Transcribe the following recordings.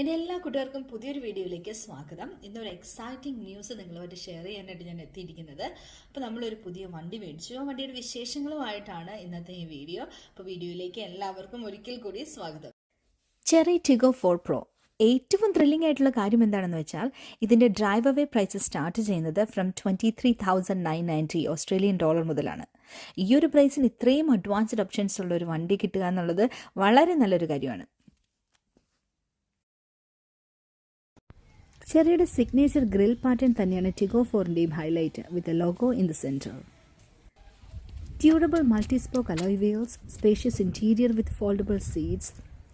എന്റെ എല്ലാ കൂട്ടുകാർക്കും പുതിയൊരു വീഡിയോയിലേക്ക് സ്വാഗതം. ഇന്നൊരു എക്സൈറ്റിംഗ് ന്യൂസ് നിങ്ങളുമായിട്ട് ഷെയർ ചെയ്യാനായിട്ട് ഞാൻ എത്തിയിരിക്കുന്നത്. അപ്പോൾ നമ്മളൊരു പുതിയ വണ്ടി മേടിച്ചു. ആ വണ്ടിയുടെ വിശേഷങ്ങളുമായിട്ടാണ് ഇന്നത്തെ ഈ വീഡിയോ. അപ്പോൾ വീഡിയോയിലേക്ക് എല്ലാവർക്കും ഒരിക്കൽ കൂടി സ്വാഗതം. Chery Tiggo four Pro. ഏറ്റവും ത്രില്ലിംഗ് ആയിട്ടുള്ള കാര്യം എന്താണെന്ന് വെച്ചാൽ ഇതിന്റെ ഡ്രൈവ് അവേ പ്രൈസ് സ്റ്റാർട്ട് ചെയ്യുന്നത് from twenty three thousand nine ninety Australian dollar മുതലാണ്. ഈ ഒരു പ്രൈസിന് ഇത്രയും അഡ്വാൻസ്ഡ് ഓപ്ഷൻസ് ഉള്ള ഒരു വണ്ടി കിട്ടുക എന്നുള്ളത് വളരെ നല്ലൊരു കാര്യമാണ്. ചെറിയുടെ സിഗ്നേച്ചർ ഗ്രിൽ പാറ്റേൺ തന്നെയാണ് Tiggo ഫോറിന്റെയും highlight with a logo in the centre Durable multi-spoke alloy wheels, spacious interior with foldable seats,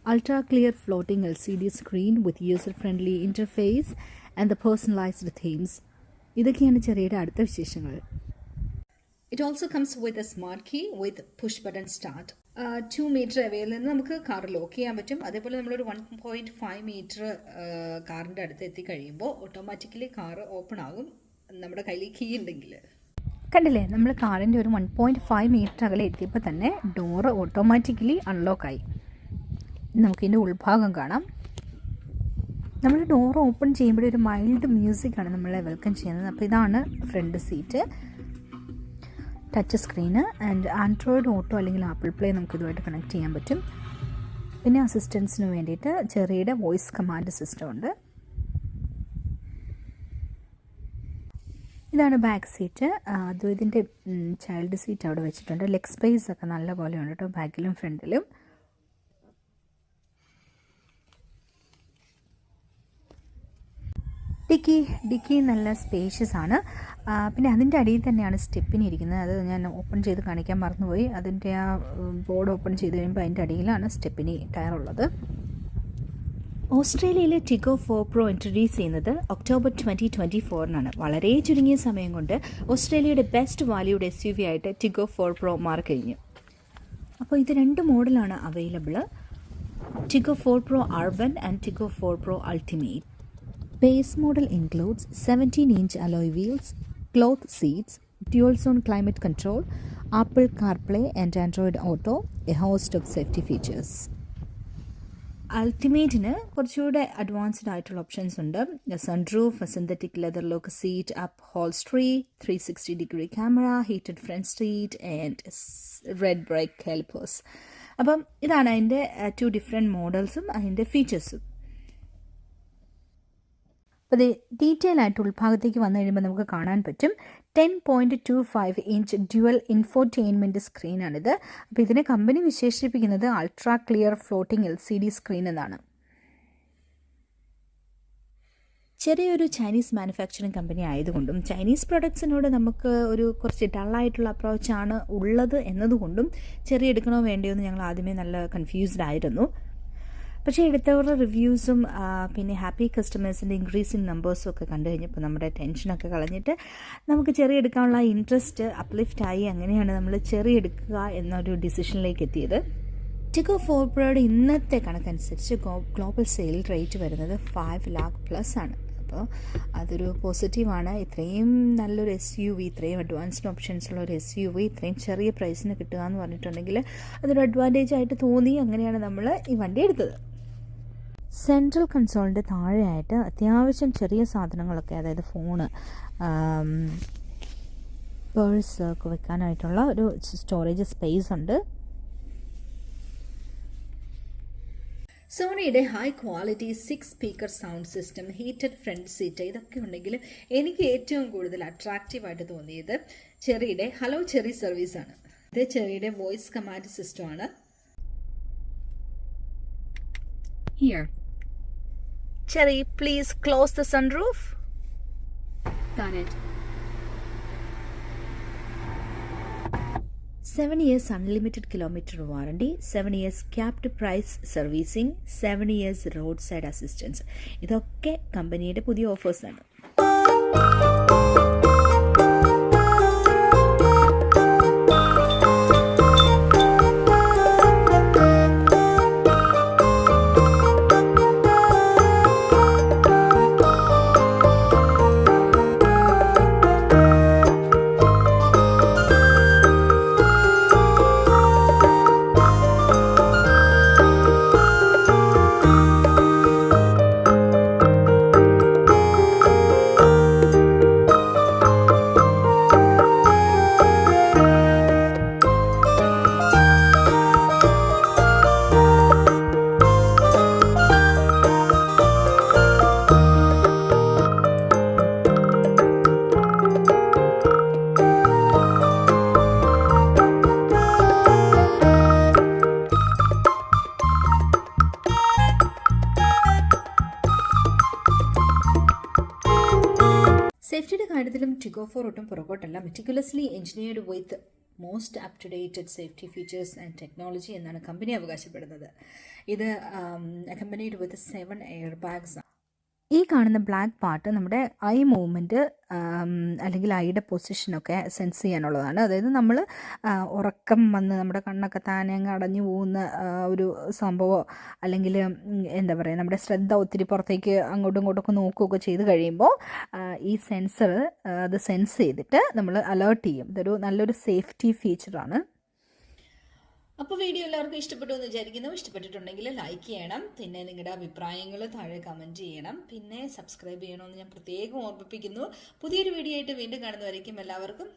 ultra-clear floating LCD screen with user-friendly interface and the personalized themes. ഇതൊക്കെയാണ് ചെറിയുടെ അടുത്ത വിശേഷങ്ങൾ It also comes with a smart key with push button start to meter അവയിൽ നിന്ന് നമുക്ക് car lock ചെയ്യാൻ പറ്റും. അതേപോലെ നമ്മളൊരു വൺ പോയിന്റ് ഫൈവ് മീറ്റർ കാറിന്റെ അടുത്ത് എത്തിക്കഴിയുമ്പോൾ ഓട്ടോമാറ്റിക്കലി കാർ ഓപ്പൺ ആകും നമ്മുടെ കയ്യിൽ കീ ഉണ്ടെങ്കിൽ. കണ്ടില്ലേ? നമ്മൾ കാറിന്റെ ഒരു വൺ പോയിന്റ് ഫൈവ് മീറ്റർ അകലെ എത്തിയപ്പോൾ തന്നെ ഡോറ് ഓട്ടോമാറ്റിക്കലി അൺലോക്കായി നമുക്കിതിന്റെ ഉൾഭാഗം കാണാം. നമ്മൾ ഡോർ ഓപ്പൺ ചെയ്യുമ്പോൾ ഒരു മൈൽഡ് മ്യൂസിക്കാണ് നമ്മളെ വെൽക്കം ചെയ്യുന്നത്. അപ്പോൾ ഇതാണ് front seat touch screen and Android Auto അല്ലെങ്കിൽ ആപ്പിൾ പ്ലേ നമുക്ക് ഇതുമായിട്ട് കണക്ട് ചെയ്യാൻ പറ്റും. പിന്നെ അസിസ്റ്റൻസിന് വേണ്ടിയിട്ട് ചെറിയുടെ വോയിസ് കമാൻഡ് സിസ്റ്റം ഉണ്ട്. ഇതാണ് ബാക്ക് സീറ്റ്. അതും ഇതിന്റെ ചൈൽഡ് സീറ്റ് അവിടെ വെച്ചിട്ടുണ്ട്. ലെഗ് സ്പേസ് ഒക്കെ നല്ല പോലെ ഉണ്ട് കേട്ടോ ബാക്കിലും ഫ്രണ്ടിലും. ഡിക്കി ഡിക്കി നല്ല സ്പേഷ്യസ് ആണ്. പിന്നെ അതിന്റെ അടിയിൽ തന്നെയാണ് സ്റ്റെപ്പിന് ഇരിക്കുന്നത്. അത് ഞാൻ ഓപ്പൺ ചെയ്ത് കാണിക്കാൻ മറന്നുപോയി. അതിന്റെ ആ ബോർഡ് ഓപ്പൺ ചെയ്ത് കഴിയുമ്പോൾ അതിന്റെ അടിയിലാണ് സ്റ്റെപ്പിനി ടയർ ഉള്ളത് ഓസ്ട്രേലിയയിലെ ടിഗോ ഫോർ പ്രോ ഇൻട്രൊഡ്യൂസ് ചെയ്യുന്നത് ഒക്ടോബർ ട്വന്റി ട്വന്റി ഫോറിനാണ് വളരെ ചുരുങ്ങിയ സമയം കൊണ്ട് ഓസ്ട്രേലിയയുടെ best valued S U V ആയിട്ട് ടിഗോ ഫോർ പ്രോ മാറിക്കഴിഞ്ഞു അപ്പോൾ ഇത് രണ്ട് മോഡലാണ് available Tiggo four Pro urban and Tiggo four Pro ultimate model includes seventeen inch alloy wheels cloth seats dual zone climate control Apple CarPlay and Android Auto a host of safety features അൾട്ടിമേറ്റിന് കുറച്ചുകൂടെ advanced ആയിട്ടുള്ള options ഉണ്ട്. Sunroof synthetic leather look seat upholstery three sixty degree camera heated front seat and red brake helpers അപ്പം ഇതാണ് അതിന്റെ to different മോഡൽസും അതിന്റെ ഫീച്ചേഴ്സും അപ്പോൾ ഇത് ഡീറ്റെയിൽ ആയിട്ട് ഉൾഭാഗത്തേക്ക് വന്നു കഴിയുമ്പോൾ നമുക്ക് കാണാൻ പറ്റും. Ten point two five inch dual infotainment സ്ക്രീനാണിത് അപ്പോൾ ഇതിനെ കമ്പനി വിശേഷിപ്പിക്കുന്നത് ultra clear floating L C D screen എന്നാണ്. ചെറിയൊരു ചൈനീസ് മാനുഫാക്ചറിങ് കമ്പനി ആയതുകൊണ്ടും ചൈനീസ് പ്രൊഡക്ട്സിനോട് നമുക്ക് ഒരു കുറച്ച് ഡള്ളായിട്ടുള്ള അപ്രോച്ചാണ് ഉള്ളത് എന്നതുകൊണ്ടും ചെറിയ എടുക്കണോ വേണ്ടയോ എന്ന് ഞങ്ങൾ ആദ്യമേ നല്ല കൺഫ്യൂസ്ഡ് ആയിരുന്നു. പക്ഷേ എടുത്തവരുടെ റിവ്യൂസും പിന്നെ ഹാപ്പി കസ്റ്റമേഴ്സിന്റെ ഇൻക്രീസിങ് നമ്പേഴ്സും ഒക്കെ കണ്ടു കഴിഞ്ഞപ്പോൾ നമ്മുടെ ടെൻഷനൊക്കെ കളഞ്ഞിട്ട് നമുക്ക് ചെറിയ എടുക്കാനുള്ള ഇൻട്രസ്റ്റ് അപ്ലിഫ്റ്റ് ആയി അങ്ങനെയാണ് നമ്മൾ ചെറിയ എടുക്കുക എന്നൊരു ഡിസിഷനിലേക്ക് എത്തിയത്. ടിക്കോ ഫോർ ഇന്നത്തെ കണക്കനുസരിച്ച് ഗ്ലോബൽ സെയിൽ റേറ്റ് വരുന്നത് ഫൈവ് ലാക്ക് പ്ലസ് ആണ്. അപ്പോൾ അതൊരു പോസിറ്റീവാണ് ഇത്രയും നല്ലൊരു എസ് യു വി ഇത്രയും അഡ്വാൻസ്ഡ് ഓപ്ഷൻസ് ഉള്ള ഒരു എസ് യു വി ഇത്രയും ചെറിയ പ്രൈസിന് കിട്ടുക എന്ന് പറഞ്ഞിട്ടുണ്ടെങ്കിൽ അതൊരു അഡ്വാന്റേജ് ആയിട്ട് തോന്നി. അങ്ങനെയാണ് നമ്മൾ ഈ വണ്ടി എടുത്തത്. സെൻട്രൽ കൺസോളിന്റെ താഴെയായിട്ട് അത്യാവശ്യം ചെറിയ സാധനങ്ങളൊക്കെ അതായത് ഫോണ് പേഴ്സ് ഒക്കെ വെക്കാനായിട്ടുള്ള ഒരു സ്റ്റോറേജ് സ്പേസ് ഉണ്ട്. സോണിയുടെ high quality six speaker sound system heated front seat ഇതൊക്കെ ഉണ്ടെങ്കിൽ എനിക്ക് ഏറ്റവും കൂടുതൽ അട്രാക്റ്റീവായിട്ട് തോന്നിയത് ചെറിയുടെ ഹലോ ചെറി സർവീസാണ് ഇത് ചെറിയുടെ വോയിസ് കമാൻഡ് സിസ്റ്റമാണ് Here. Cherry, please close the sunroof. Got it. Seven years unlimited kilometer warranty, seven years capped price servicing, seven years roadside assistance. ഇതൊക്കെ കമ്പനിയുടെ പുതിയ ഓഫേഴ്സാണ് കാര്യത്തിലും ടിഗോ ഫോർ ഒട്ടും പുറകോട്ടല്ല. Meticulously engineered with most up to dated safety features and technology എന്നാണ് company അവകാശപ്പെടുന്നത്. ഇത് accompanied with seven air bags ഈ കാണുന്ന ബ്ലാക്ക് പാർട്ട് നമ്മുടെ ഐ മൂവ്മെന്റ് അല്ലെങ്കിൽ ഐയുടെ പൊസിഷനൊക്കെ സെൻസ് ചെയ്യാനുള്ളതാണ്. അതായത് നമ്മൾ ഉറക്കം വന്ന് നമ്മുടെ കണ്ണൊക്കെ താനെ അങ്ങ് അടഞ്ഞു പോകുന്ന ഒരു സംഭവമോ അല്ലെങ്കിൽ എന്താ പറയുക നമ്മുടെ ശ്രദ്ധ ഒത്തിരി പുറത്തേക്ക് അങ്ങോട്ടും ഇങ്ങോട്ടൊക്കെ നോക്കുകയൊക്കെ ചെയ്ത് കഴിയുമ്പോൾ ഈ സെൻസർ അത് സെൻസ് ചെയ്തിട്ട് നമ്മൾ അലേർട്ട് ചെയ്യും. ഇതൊരു നല്ലൊരു സേഫ്റ്റി ഫീച്ചറാണ് വീഡിയോ എല്ലാവർക്കും ഇഷ്ടപ്പെട്ടു എന്ന് വിചാരിക്കുന്നു. ഇഷ്ടപ്പെട്ടിട്ടുണ്ടെങ്കിൽ ലൈക്ക് ചെയ്യണം. പിന്നെ നിങ്ങളുടെ അഭിപ്രായങ്ങൾ താഴെ കമന്റ് ചെയ്യണം. പിന്നെ സബ്സ്ക്രൈബ് ചെയ്യണമെന്ന് ഞാൻ പ്രത്യേകം ഓർമ്മിപ്പിക്കുന്നു. പുതിയൊരു വീഡിയോ ആയിട്ട് വീണ്ടും കാണുന്നവരേക്കും എല്ലാവർക്കും